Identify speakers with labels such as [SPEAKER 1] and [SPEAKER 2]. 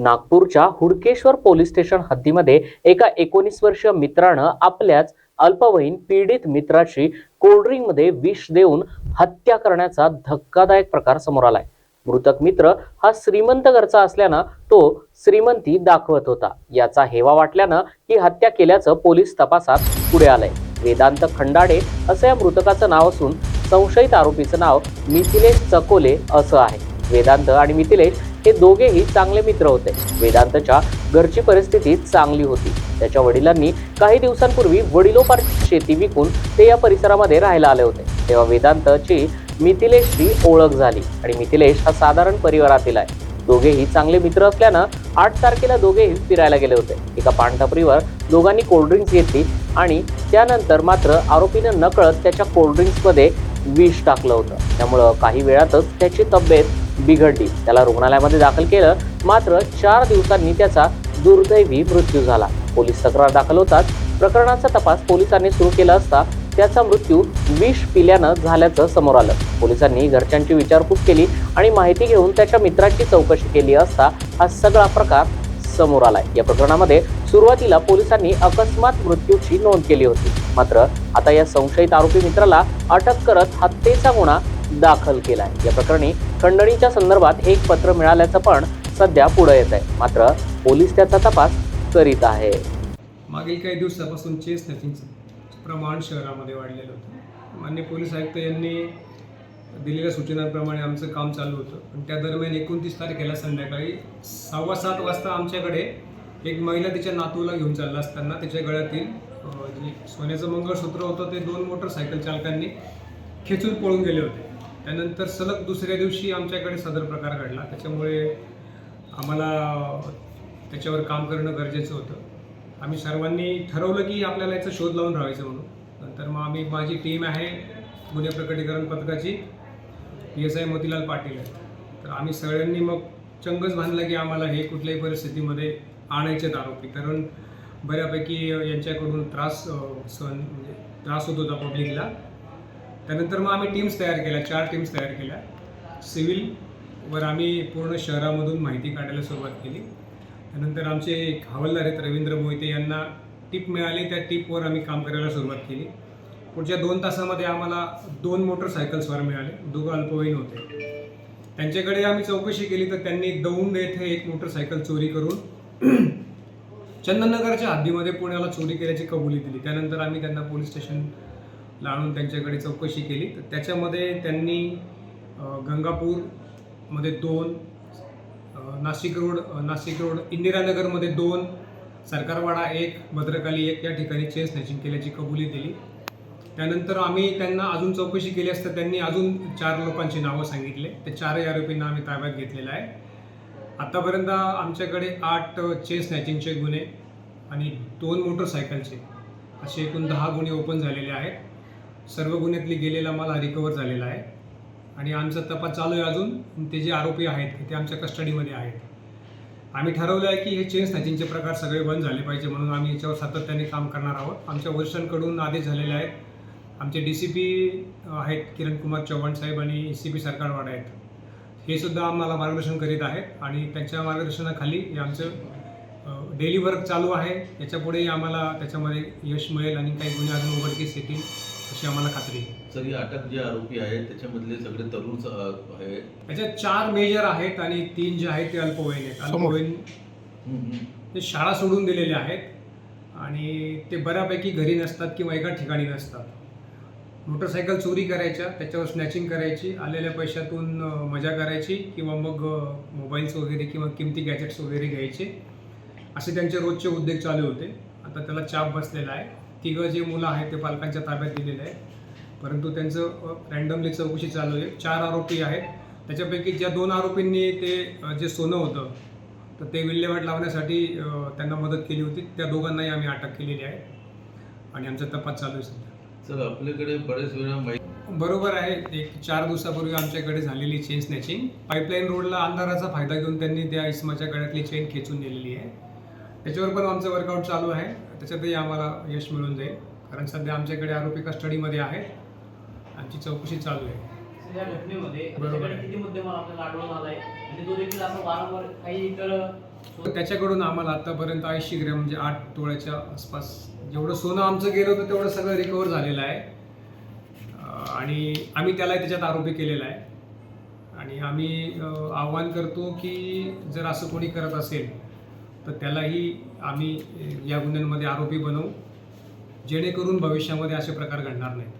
[SPEAKER 1] नागपूरच्या Hudkeshwar police station हद्दीमध्ये एका एकोणीस वर्षीय मित्रानं आपल्याच अल्पवयीन पीडित मित्राची कोल्ड्रिंकमध्ये विष देऊन हत्या करण्याचा धक्कादायक प्रकार समोर आलाय. मृतक मित्र हा श्रीमंत घरचा असल्यानं तो श्रीमंती दाखवत होता. याचा हेवा वाटल्यानं ही हत्या केल्याचं पोलीस तपासात पुढे आलंय. वेदांत खंडाडे असं या मृतकाचं नाव असून संशयित आरोपीचं नाव मिथिलेश चकोले असं आहे. वेदांत आणि मिथिलेश हे दोघेही चांगले मित्र होते. वेदांतच्या घरची परिस्थिती चांगली होती. त्याच्या वडिलांनी काही दिवसांपूर्वी वडिलोपार्जित शेती विकून ते या परिसरामध्ये राहायला आले होते. तेव्हा वेदांतची मिथिलेशची ओळख झाली आणि मिथिलेश हा साधारण परिवारातील आहे. दोघेही चांगले मित्र असल्यानं आठ तारखेला दोघेही फिरायला गेले होते. एका पानटपरीवर दोघांनी कोल्ड्रिंक्स घेतली आणि त्यानंतर मात्र आरोपीनं नकळत त्याच्या कोल्ड्रिंक्समध्ये विष टाकलं होतं. त्यामुळं काही वेळातच त्याची तब्येत बिघडली. त्याला रुग्णालयामध्ये दाखल केलं मात्र चार दिवसांनी त्याचा दुर्दैवी मृत्यू झाला. पोलीस तक्रार दाखल होताच प्रकरणाचा तपास पोलिसांनी सुरू केला असता त्याचा मृत्यू विष पिल्यानं झाल्याचं समोर आलं. पोलिसांनी घरच्यांची विचारपूस केली आणि माहिती घेऊन त्याच्या मित्राची चौकशी केली असता हा सगळा प्रकार समोर आलाय. या प्रकरणामध्ये सुरुवातीला पोलिसांनी अकस्मात मृत्यूची नोंद केली होती. मात्र आता या संशयित आरोपी मित्राला अटक करत हत्येचा गुन्हा दाखल केला आहे या प्रकरणी खंडणीच्या संदर्भात एक पत्र मिळाल्याचं पण सध्या पुढे येत आहे मात्र पोलीस त्याचा तपास करीत आहे.
[SPEAKER 2] मागील काही दिवसापासून चेस नथिंगचं प्रमाण शहरामध्ये वाढलेलं होतं. मान्य पोलीस आयुक्त यांनी दिलेल्या सूचनांप्रमाणे आमचं काम चालू होतं. पण त्या दरम्यान एकोणतीस तारखेला संध्याकाळी सव्वा सात वाजता आमच्याकडे एक महिला तिच्या नातूला घेऊन चालला असताना तिच्या गळ्यातील जे सोन्याचं मंगळसूत्र होतं ते दोन मोटरसायकल चालकांनी खेचून पळून गेले होते. त्यानंतर सलग दुसऱ्या दिवशी आमच्याकडे सदर प्रकार घडला. त्याच्यामुळे आम्हाला त्याच्यावर काम करणं गरजेचं होतं. आम्ही सर्वांनी ठरवलं की आपल्याला याचा शोध लावून राहायचं म्हणून. नंतर मग आम्ही माझी टीम आहे गुन्हे प्रकटीकरण पथकाची P S I Motilal Patil आहे. तर आम्ही सगळ्यांनी मग चंगच बांधला की आम्हाला हे कुठल्याही परिस्थितीमध्ये आणायचेत आरोपी. कारण बऱ्यापैकी यांच्याकडून त्रास सहन म्हणजे त्रास होत होता पब्लिकला त्यानंतर मग आम्ही टीम्स तयार केल्या चार टीम्स तयार केल्या. सिव्हिलवर आम्ही पूर्ण शहरामधून माहिती काढायला सुरुवात केली. त्यानंतर आमचे एक हवालदार आहेत रवींद्र मोहिते यांना टीप मिळाली. त्या टीपवर आम्ही काम करायला सुरुवात केली. पुढच्या दोन तासामध्ये आम्हाला दोन मोटरसायकल्सवर मिळाले. दोघं अल्पवयीन होते. त्यांच्याकडे आम्ही चौकशी केली तर त्यांनी दौंड येथे एक मोटरसायकल चोरी करून चंदननगरच्या हद्दीमध्ये पुण्याला चोरी केल्याची कबुली दिली. त्यानंतर आम्ही त्यांना पोलीस स्टेशन आणून त्यांच्याकडे चौकशी केली. तर त्याच्यामध्ये त्यांनी गंगापूरमध्ये दोन नाशिक रोड नाशिक रोड इंदिरानगरमध्ये दोन सरकारवाडा एक भद्रकाली एक या ठिकाणी चेन स्नॅचिंग केल्याची कबुली दिली. त्यानंतर आम्ही त्यांना अजून चौकशी केली असता त्यांनी अजून चार लोकांची नावं सांगितले. ते चारही आरोपींना आम्ही ताब्यात घेतलेलं आहे. आतापर्यंत आमच्याकडे आठ चेन स्नॅचिंगचे गुन्हे आणि दोन मोटरसायकलचे असे एकूण दहा गुन्हे ओपन झालेले आहेत. सर्व गुन्ह्यातली गेलेला माल हा रिकवर झालेला आहे. आणि आमचा तपास चालू आहे अजून. ते जे आरोपी आहेत ते आमच्या कस्टडीमध्ये आहेत. आम्ही ठरवलं आहे की हे चेन स्नॅचिंगचे प्रकार सगळे बंद झाले पाहिजे म्हणून आम्ही याच्यावर सातत्याने काम करणार आहोत. आमच्या वरिष्ठांकडून आदेश झालेले आहेत. आमचे डी सी पी आहेत किरण कुमार चव्हाण साहेब आणि ए सी पी सरकारवाड आहेत. हे सुद्धा आम्हाला मार्गदर्शन करीत आहेत आणि त्यांच्या मार्गदर्शनाखाली हे आमचं डेली वर्क चालू आहे. याच्यापुढेही आम्हाला त्याच्यामध्ये यश मिळेल आणि काही गुन्हे अजून उघडकीस येतील. अशी आम्हाला खात्री आहे.
[SPEAKER 3] सर हे अटक जे आरोपी आहेत त्याच्यामधले सगळे तरुण स- आहे.
[SPEAKER 2] याच्यात चार मेजर आहेत आणि तीन जे आहेत ते अल्पवयीन आहेत. अल्पवयीन
[SPEAKER 3] हम्म, हम्म.
[SPEAKER 2] ते शाळा सोडून दिलेले आहेत आणि ते बऱ्यापैकी घरी नसतात किंवा एका ठिकाणी नसतात. मोटरसायकल चोरी करायच्या त्याच्यावर स्नॅचिंग करायची आलेल्या पैशातून अं, मजा करायची किंवा मग मोबाईल्स वगैरे किंवा किमती गॅजेट्स वगैरे घ्यायचे. असे त्यांचे रोजचे उद्योग चालू होते. आता त्याला चाप बसलेला आहे. तिघं जे मुलं आहेत ते पालकांच्या ताब्यात दिलेले आहेत. परंतु त्यांचं रँडमली चौकशी चालू आहे. चार आरोपी आहेत. त्याच्यापैकी ज्या दोन आरोपींनी ते जे सोनं होतं तर ते विल्हेवाट लावण्यासाठी त्यांना मदत केली होती. त्या दोघांनाही आम्ही अटक केलेली आहे. आणि आमचा तपास चालू आहे सध्या.
[SPEAKER 3] सर आपल्याकडे बरेच वेळा माहिती
[SPEAKER 2] बरोबर आहे. एक चार दिवसापूर्वी आमच्याकडे झालेली चेन स्नॅचिंग. पाईपलाईन रोडला अंधाराचा फायदा घेऊन त्यांनी त्या इसमाच्या गळ्यातली चेन खेचून नेलेली आहे. त्याच्यावर पण आमचं वर्कआउट चालू आहे. त्याच्यातही आम्हाला यश मिळून जाईल. कारण सध्या आमच्याकडे आरोपी कस्टडीमध्ये आहेत. आमची चौकशी चालू आहे.
[SPEAKER 4] त्या घटनेमध्ये
[SPEAKER 2] बरोबर आहे.
[SPEAKER 4] त्याच्याकडे किती मुद्देमाल आपल्याला आढळून आलाय? आणि तो देखील असं वारंवार काही इतर
[SPEAKER 2] त्याच्याकडून आम्हाला आतापर्यंत ऐंशी ग्रॅम म्हणजे आठ तोळ्याच्या आसपास जेवढं सोनं आमचं गेलं होतं तेवढं सगळं रिकवर झालेलं आहे. आणि आम्ही त्याला त्याच्यात आरोपी केलेला आहे. आणि आम्ही आव्हान करतो की जर असं कोणी करत असेल तर त्यालाही आम्ही या गुन्ह्यांमध्ये आरोपी बनवू. जेणेकरून भविष्यामध्ये असे प्रकार घडणार नाहीत.